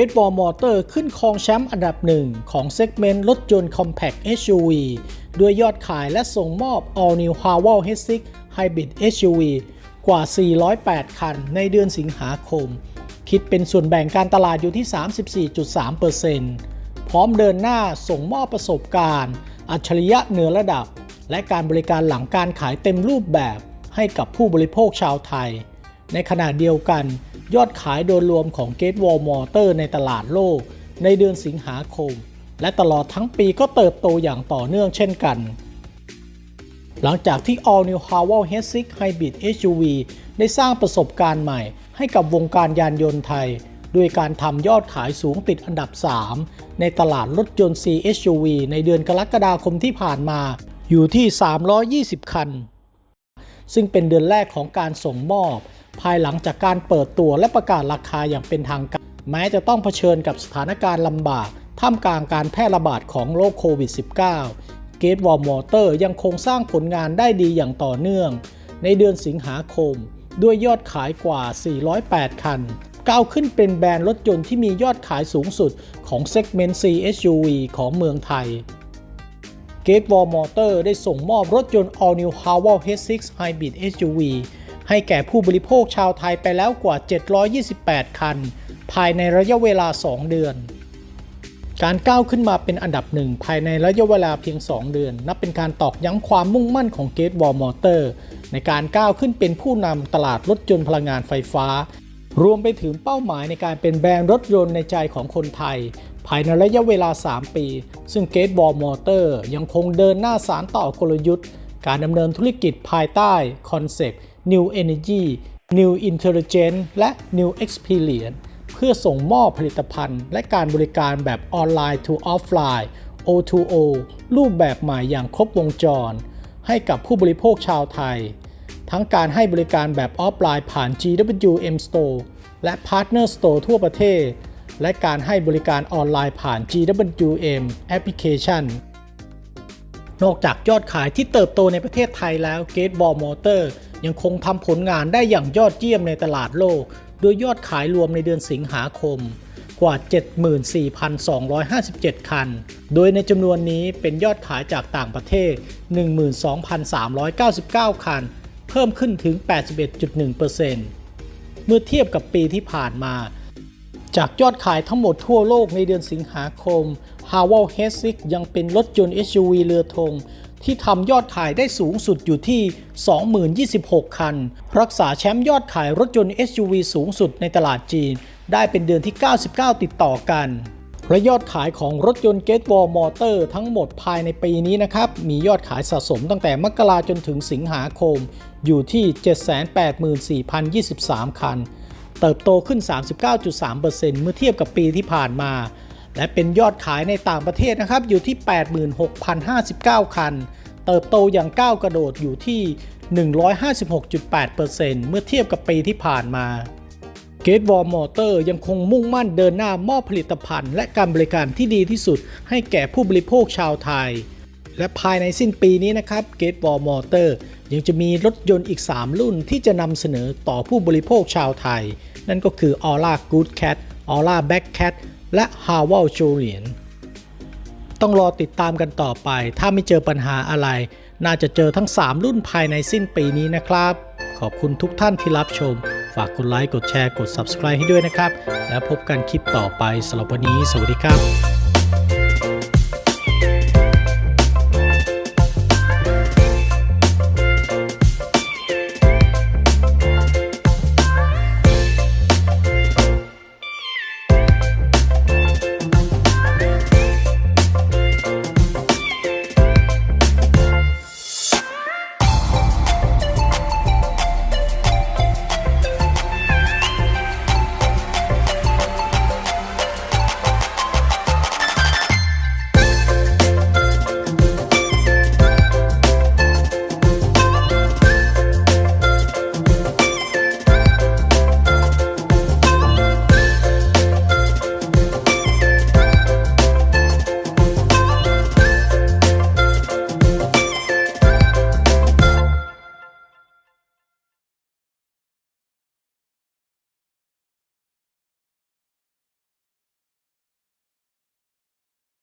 a t e w a l l Motor ขึ้นครองแชมป์อันดับหนึ่งของเซกเมนต์รถยนต์ Compact SUV ด้วยยอดขายและส่งมอบ All New h a w a l H6 Hybrid SUV กว่า 408 คันในเดือนสิงหาคม คิดเป็นส่วนแบ่งการตลาดอยู่ที่ 34.3%พร้อมเดินหน้าส่งมอบประสบการณ์ อัจฉริยะเหนือระดับ และการบริการหลังการขายเต็มรูปแบบให้กับผู้บริโภคชาวไทย ในขณะเดียวกัน ยอดขายโดยรวมของ g a t e w a l l Motor ในตลาดโลก ในเดือนสิงหาคม และตลอดทั้งปีก็เติบโตอย่างต่อเนื่องเช่นกัน หลังจากที่ All New h a w a l H6 Hybrid SUV ได้สร้างประสบการณ์ใหม่ ให้กับวงการยานยนต์ไทย ด้วยการทำยอดขายสูงติดอันดับ 3 ในตลาดรถยนต์ CSUV ในเดือนกรกฎาคมที่ผ่านมาอยู่ที่ 320 คัน ซึ่งเป็นเดือนแรกของการส่งมอบ ภายหลังจากการเปิดตัวและประกาศราคาอย่างเป็นทางการ แม้จะต้องเผชิญกับสถานการณ์ลำบาก ท่ามกลางการแพร่ระบาดของโรคโควิด -19 เกตวอลมอเตอร์ยังคงสร้างผลงานได้ดีอย่างต่อเนื่อง ในเดือนสิงหาคม ด้วยยอดขายกว่า 408 คันก้าวขึ้นเป็นแบรนด์รถยนต์ที่มียอดขายสูงสุดของเซกเมนต์ CSUV ของเมืองไทย g a t e w a l l Motor ได้ส่งมอบรถยนต์ All New h a w a l H6 Hybrid SUV ให้แก่ผู้บริโภคชาวไทยไปแล้วกว่า 728 คัน ภายในระยะเวลา 2 เดือน การก้าวขึ้นมาเป็นอันดับหนึ่งภายในระยะเวลาเพียง 2 เดือน นับเป็นการตอกย้ำความมุ่งมั่นของ g a t e w a l l Motor ในการก้าวขึ้นเป็นผู้นำตลาดรถยนต์พลังงานไฟฟ้า รวมไปถึงเป้าหมายในการเป็นแบรนด์รถยนต์ในใจของคนไทย ภายในระยะเวลา 3 ปี ซึ่ง g a t e w a l l Motor ยังคงเดินหน้าสารต่อกลยุทธ์ การดำเนินธุรกิจภายใต้คอนเซปต์ New Energy New Intelligence และ New Experience เพื่อส่งมอบผลิตภัณฑ์ และการบริการแบบออนไลน์ to offline O2O รูปแบบใหม่อย่างครบวงจร ให้กับผู้บริโภคชาวไทย ทั้งการให้บริการแบบออฟไลน์ผ่าน GWM Store และ Partner Store ทั่วประเทศ และการให้บริการออนไลน์ผ่าน GWM Application นอกจากยอดขายที่เติบโตในประเทศไทยแล้ว g a t e b a l l Motor ยังคงทำผลงานได้อย่างยอดเยี่ยมในตลาดโลก โดยยอดขายรวมในเดือนสิงหาคมกว่า 74,257 คัน โดยในจำนวนนี้เป็นยอดขายจากต่างประเทศ 12,399 คัน เพิ่มขึ้นถึง 81.1%เมื่อเทียบกับปีที่ผ่านมา จากยอดขายทั้งหมดทั่วโลกในเดือนสิงหาคม h a w a l H6 ยังเป็นรถยนต์ SUV เรือธง ที่ทำยอดขายได้สูงสุดอยู่ที่ 2026 คัน รักษาแชมป์ยอดขายรถยนต์ SUV สูงสุดในตลาดจีน ได้เป็นเดือนที่ 99 ติดต่อกันและยอดขายของรถยนต์ g a t e w a l l Motor ทั้งหมดภายในปีนี้นะครับ มียอดขายสะสมตั้งแต่มกราจนถึงสิงหาคม อยู่ที่ 784,023 คัน เติบโตขึ้น 39.3%เมื่อเทียบกับปีที่ผ่านมา และเป็นยอดขายในต่างประเทศนะครับอยู่ที่ 86,059 คัน เติบโตอย่างก้าวกระโดดอยู่ที่ 156.8%เมื่อเทียบกับปีที่ผ่านมา g a t e w a l l Motor ยังคงมุ่งมั่นเดินหน้ามอบผลิตภัณฑ์และการบริการที่ดีที่สุดให้แก่ผู้บริโภคชาวไทย และภายในสิ้นปีนี้นะครับ g a t e w a l l Motor ยังจะมีรถยนต์อีก 3 รุ่นที่จะนำเสนอต่อผู้บริโภคชาวไทย นั่นก็คือ Aura Good Cat Aura Black Cat และ h a w a l Julian ต้องรอติดตามกันต่อไป ถ้าไม่เจอปัญหาอะไร น่าจะเจอทั้ง 3 รุ่นภายในสิ้นปีนี้นะครับ ขอบคุณทุกท่านที่รับชม ฝากกดไลค์ กดแชร์ กด Subscribe ให้ด้วยนะครับ แล้วพบกันคลิปต่อไปสำหรับวันนี้ สวัสดีครับ